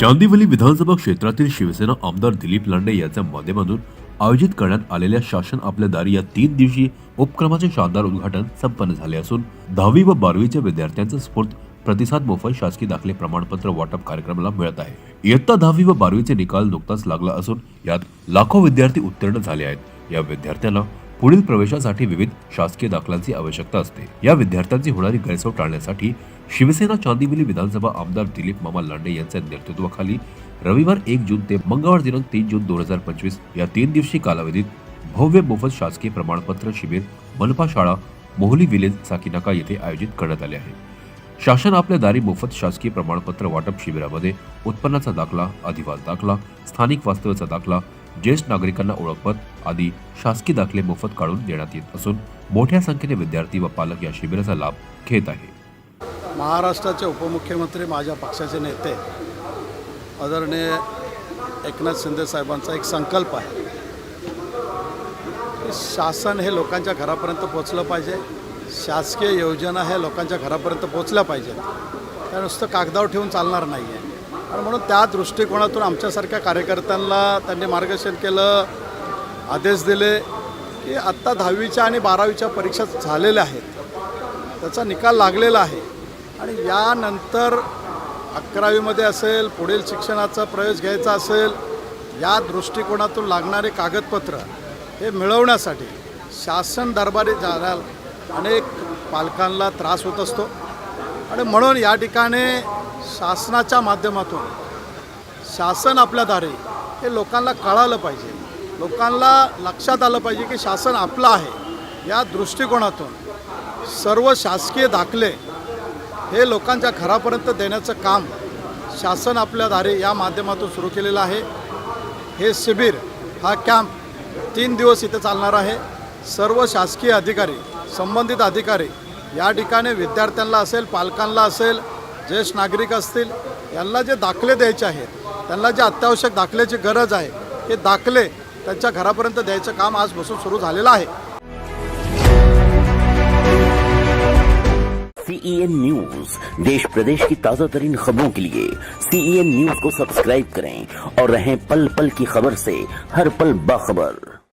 चांदिवली विधानसभा क्षेत्रातील शिवसेना आमदार दिलीप लांडे यांच्या माध्यमातून आयोजित करण्यात आलेल्या शासन आपल्या दारी या तीन दिवसीय उपक्रमाचे शानदार उद्घाटन संपन्न झाले असून दहावी व बारावीच्या विद्यार्थ्यांचा स्फूर्त प्रतिसाद मोफत शासकीय दाखले प्रमाणपत्र वाटप कार्यक्रमाला मिळत आहे. इयत्ता दहावी व बारावीचे निकाल नुकताच लागला असून यात लाखो विद्यार्थी उत्तीर्ण झाले आहेत. या विद्यार्थ्यांना पुढील प्रवेशासाठी विविध शासकीय दाखलांची आवश्यकता असते. या विद्यार्थ्यांची होणारी गैरसोय टाळण्यासाठी शिवसेना चांदिवली विधानसभा आमदार दिलीप मामा लांडे यांच्या नेतृत्वाखाली रविवार एक जून ते मंगळवार दिनांक तीन जून दोन हजार पंचवीस या तीन दिवसीय कालावधीत भव्य मोफत शासकीय प्रमाणपत्र शिबिर मनपा शाळा मोहली विलेज साकीनाका येथे आयोजित करण्यात आले आहे. शासन आपल्या दारी मोफत शासकीय प्रमाणपत्र वाटप शिबिरामध्ये उत्पन्नाचा दाखला अधिवास दाखला स्थानिक वास्तव्याचा दाखला ज्येष्ठ नागरिकांना ओळखपत आदी शासकीय दाखले मोफत काढून देण्यात येत असून मोठ्या संख्येने विद्यार्थी व पालक या शिबिराचा लाभ घेत आहे महाराष्ट्राचे उपमुख्यमंत्री माझ्या पक्षाचे नेते आदरणीय एकनाथ शिंदे साहेबांचा एक संकल्प आहे शासन हे लोकांच्या घरापर्यंत पोचलं पाहिजे. शासकीय योजना हे लोकांच्या घरापर्यंत पोचल्या पाहिजेत. त्या नुसतं कागदावर ठेवून चालणार नाही आहे आणि म्हणून त्या दृष्टिकोनातून आमच्यासारख्या कार्यकर्त्यांना त्यांनी मार्गदर्शन केलं आदेश दिले की आत्ता दहावीच्या आणि बारावीच्या परीक्षा झालेल्या आहेत. त्याचा निकाल लागलेला आहे. आणि यानंतर अकरावीमध्ये असेल पुढील शिक्षणाचा प्रवेश घ्यायचा असेल या दृष्टिकोनातून लागणारे कागदपत्र हे मिळवण्यासाठी शासन दरबारी जाण्याला अनेक पालकांना त्रास होत असतो. आणि म्हणून या ठिकाणी शासनाच्या माध्यमातून शासन आपल्या हे लोकांना कळालं पाहिजे. लोकांना लक्षात आलं पाहिजे की शासन आपलं आहे. या दृष्टिकोनातून सर्व शासकीय दाखले हे लोकांच्या घरापर्यंत देण्याचं काम शासन आपल्या या माध्यमातून सुरू केलेलं आहे. हे शिबिर हा कॅम्प तीन दिवस इथे चालणार आहे. सर्व शासकीय अधिकारी संबंधित अधिकारी या ठिकाणी विद्यार्थ्यांना असेल पालकांना असेल ज्येष्ठ नागरिक असतील जे दाखले द्यायचे आहेत जे अत्यावश्यक दाखल्याची गरज आहे, हे दाखले त्यांच्या घरापर्यंत द्यायचं काम आजपासून सुरू झालेलं आहे. सीईएन न्यूज़ देश प्रदेश की ताज़ा तरीन खबरों के लिए सीईएन न्यूज़ को सब्सक्राइब करें और रहें पल पल की खबर से हर पल बाखबर।